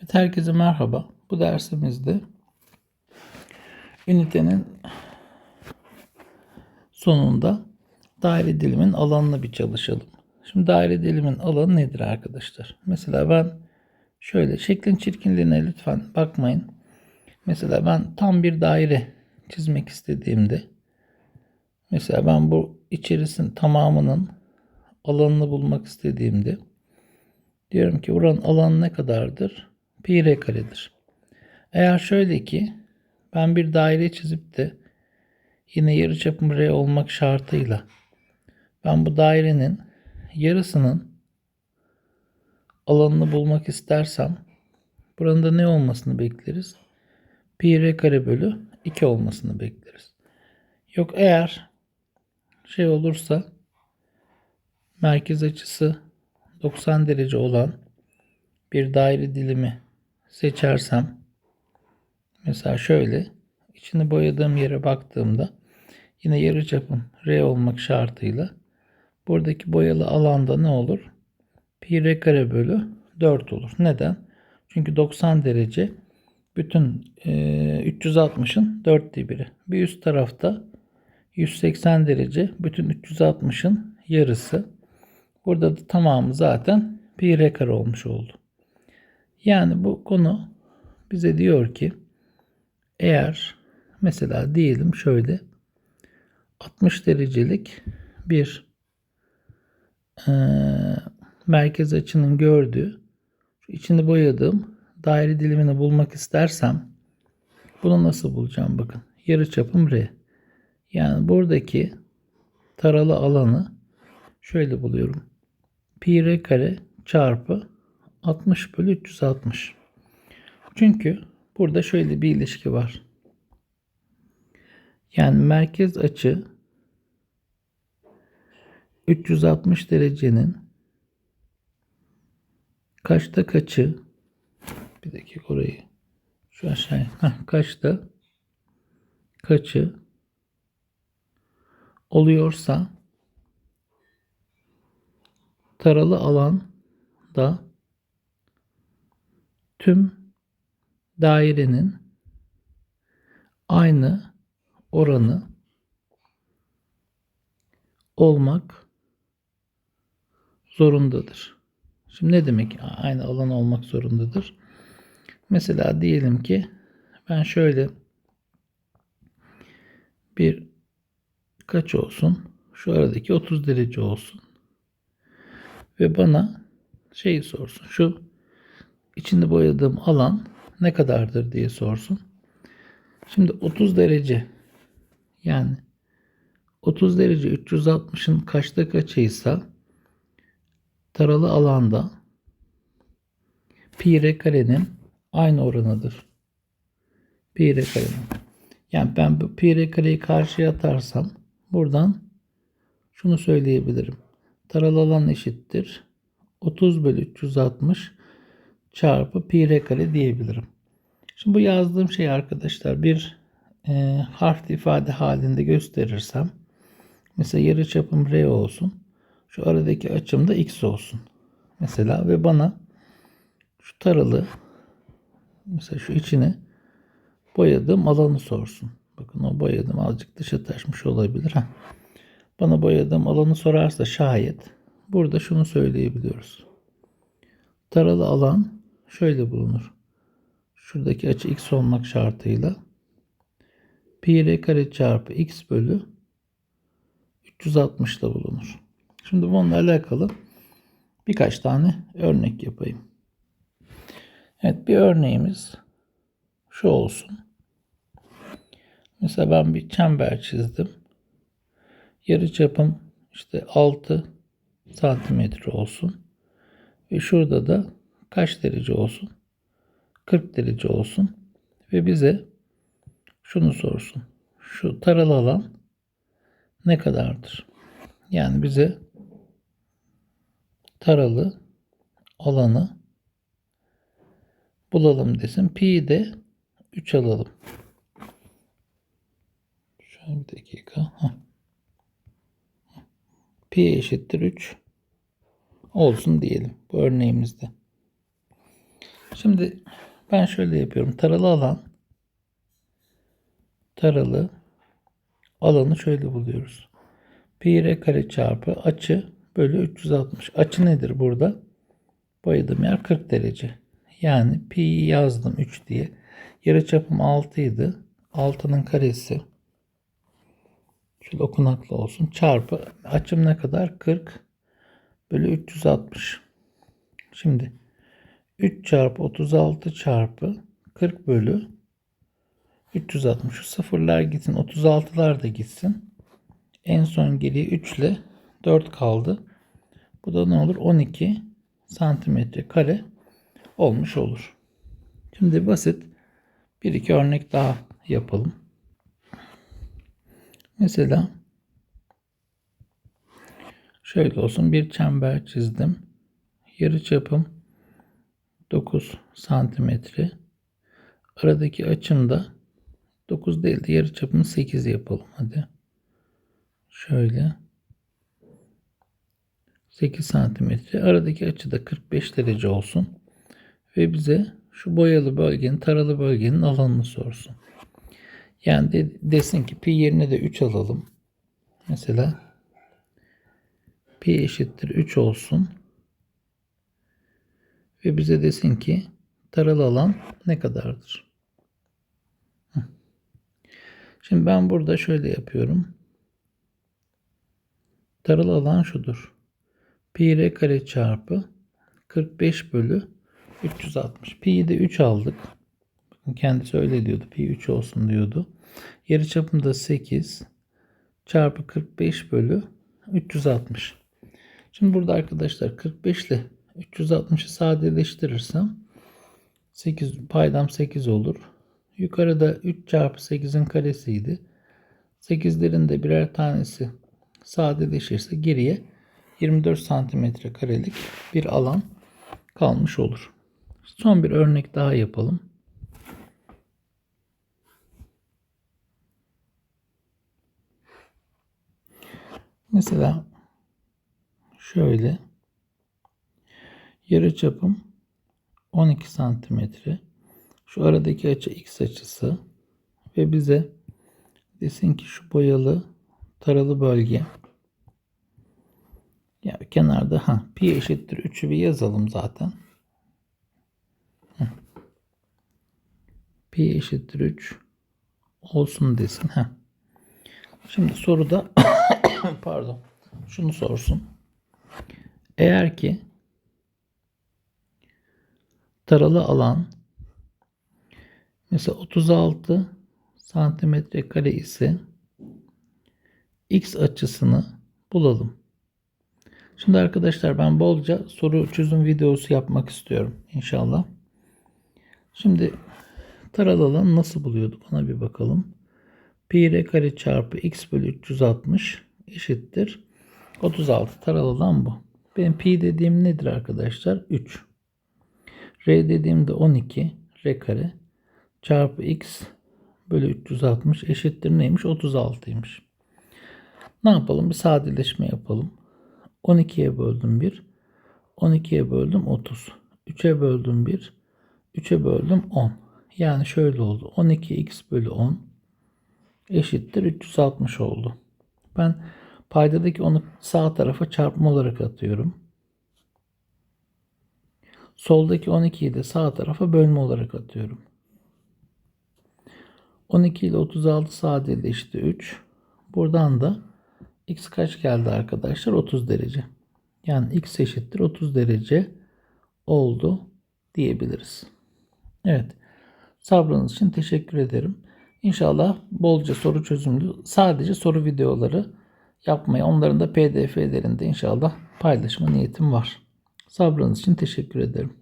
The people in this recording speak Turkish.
Evet, herkese merhaba. Bu dersimizde ünitenin sonunda daire dilimin alanını bir çalışalım. Şimdi daire dilimin alanı nedir arkadaşlar? Mesela ben şöyle şeklin çirkinliğine lütfen bakmayın. Mesela ben tam bir daire çizmek istediğimde mesela ben bu içerisinin tamamının alanını bulmak istediğimde diyorum ki buranın alanı ne kadardır? Pi r karedir. Eğer şöyle ki ben bir daire çizip de yine yarıçapım r olmak şartıyla ben bu dairenin yarısının alanını bulmak istersem buranın da ne olmasını bekleriz? Pi r kare bölü 2 olmasını bekleriz. Yok eğer şey olursa merkez açısı 90 derece olan bir daire dilimi seçersem mesela şöyle içini boyadığım yere baktığımda yine yarıçapım R olmak şartıyla buradaki boyalı alanda ne olur? Pi R kare bölü 4 olur. Neden? Çünkü 90 derece bütün e, 360'ın 4'te biri. Bir üst tarafta 180 derece bütün 360'ın yarısı. Burada da tamamı zaten pi r kare olmuş oldu. Yani bu konu bize diyor ki eğer mesela diyelim şöyle 60 derecelik bir e, merkez açının gördüğü şu içini boyadığım daire dilimini bulmak istersem bunu nasıl bulacağım bakın. Yarı çapım R. Yani buradaki taralı alanı şöyle buluyorum. Pi r kare çarpı 60 bölü 360. Çünkü burada şöyle bir ilişki var. Yani merkez açı 360 derecenin kaçta kaçı bir dakika orayı şu aşağıya heh, kaçta kaçı oluyorsa taralı alan da tüm dairenin aynı oranı olmak zorundadır. Şimdi ne demek aynı alan olmak zorundadır? Mesela diyelim ki ben şöyle bir kaç olsun? Şu aradaki 30 derece olsun. Ve bana şeyi sorsun. Şu içinde boyadığım alan ne kadardır diye sorsun. Şimdi 30 derece yani 30 derece 360'ın kaçta kaçıysa taralı alanda pi r karenin aynı oranıdır. Pi r karenin. Yani ben bu pi r kareyi karşıya atarsam buradan şunu söyleyebilirim. Taralı alan eşittir. 30 bölü 360 çarpı pi r kare diyebilirim. Şimdi bu yazdığım şey arkadaşlar bir e, harf ifade halinde gösterirsem mesela yarı çapım r olsun. Şu aradaki açım da x olsun. Mesela ve bana şu taralı mesela şu içine boyadığım alanı sorsun. Bakın o boyadım azıcık dışa taşmış olabilir. Ha. Bana boyadığım alanı sorarsa şayet burada şunu söyleyebiliyoruz. Taralı alan şöyle bulunur. Şuradaki açı x olmak şartıyla pi r kare çarpı x bölü 360 ile bulunur. Şimdi bununla alakalı birkaç tane örnek yapayım. Evet bir örneğimiz şu olsun. Mesela ben bir çember çizdim. Yarı çapım işte 6 santimetre olsun. Ve şurada da kaç derece olsun? 40 derece olsun. Ve bize şunu sorsun. Şu taralı alan ne kadardır? Yani bize taralı alanı bulalım desin. Pi de 3 alalım. Şöyle bir dakika. Pi eşittir 3 olsun diyelim bu örneğimizde. Şimdi ben şöyle yapıyorum. Taralı alan taralı alanı şöyle buluyoruz. Pi r kare çarpı açı bölü 360. Açı nedir burada? Boyadığım yer 40 derece. Yani pi'yi yazdım 3 diye. Yarıçapım 6 idi. 6'nın karesi şöyle okunaklı olsun. Çarpı açım ne kadar? 40 bölü 360. Şimdi 3 çarpı 36 çarpı 40 bölü 360. Şu sıfırlar gitsin. 36'lar da gitsin. En son geriye 3 ile 4 kaldı. Bu da ne olur? 12 santimetre kare olmuş olur. Şimdi basit bir iki örnek daha yapalım. Mesela şöyle olsun bir çember çizdim. Yarı çapım 9 santimetre. Aradaki açım da 9 değil de yarı çapını 8 yapalım hadi. Şöyle 8 santimetre. Aradaki açı da 45 derece olsun. Ve bize şu boyalı bölgenin, taralı bölgenin alanını sorsun. Yani de, desin ki pi yerine de 3 alalım. Mesela pi eşittir 3 olsun. Ve bize desin ki taralı alan ne kadardır? Şimdi ben burada şöyle yapıyorum. Taralı alan şudur. Pi r kare çarpı 45 bölü 360. Pi'yi de 3 aldık. Kendisi öyle diyordu. Pi 3 olsun diyordu. Yarıçapım da 8 çarpı 45 bölü 360. Şimdi burada arkadaşlar 45 ile 360'ı sadeleştirirsem 8 paydam 8 olur. Yukarıda 3 çarpı 8'in karesiydi. 8'lerin de birer tanesi sadeleşirse geriye 24 santimetre karelik bir alan kalmış olur. Son bir örnek daha yapalım. Mesela şöyle yarı çapım 12 santimetre. Şu aradaki açı x açısı ve bize desin ki şu boyalı taralı bölge ya kenarda ha pi eşittir 3'ü bir yazalım zaten. Pi eşittir 3 olsun desin. Ha. Şimdi soruda pardon şunu sorsun. Eğer ki taralı alan mesela 36 santimetre kare ise x açısını bulalım. Şimdi arkadaşlar ben bolca soru çözüm videosu yapmak istiyorum inşallah. Şimdi taralı alan nasıl buluyorduk ona bir bakalım. Pi r kare çarpı x bölü 360 eşittir. 36 taralı alan bu. Benim pi dediğim nedir arkadaşlar? 3. R dediğim de 12 r kare çarpı x bölü 360 eşittir neymiş? 36'ymış. Ne yapalım? Bir sadeleşme yapalım. 12'ye böldüm 1. 12'ye böldüm 30. 3'e böldüm 1. 3'e böldüm 10. Yani şöyle oldu. 12x bölü 10 eşittir 360 oldu. Ben paydadaki onu sağ tarafa çarpma olarak atıyorum. Soldaki 12'yi de sağ tarafa bölme olarak atıyorum. 12 ile 36 sadeleşti 3. Buradan da x kaç geldi arkadaşlar? 30 derece. Yani x eşittir 30 derece oldu diyebiliriz. Evet. Sabrınız için teşekkür ederim. İnşallah bolca soru çözümlü sadece soru videoları yapmayı onların da pdf'lerinde inşallah paylaşma niyetim var. Sabrınız için teşekkür ederim.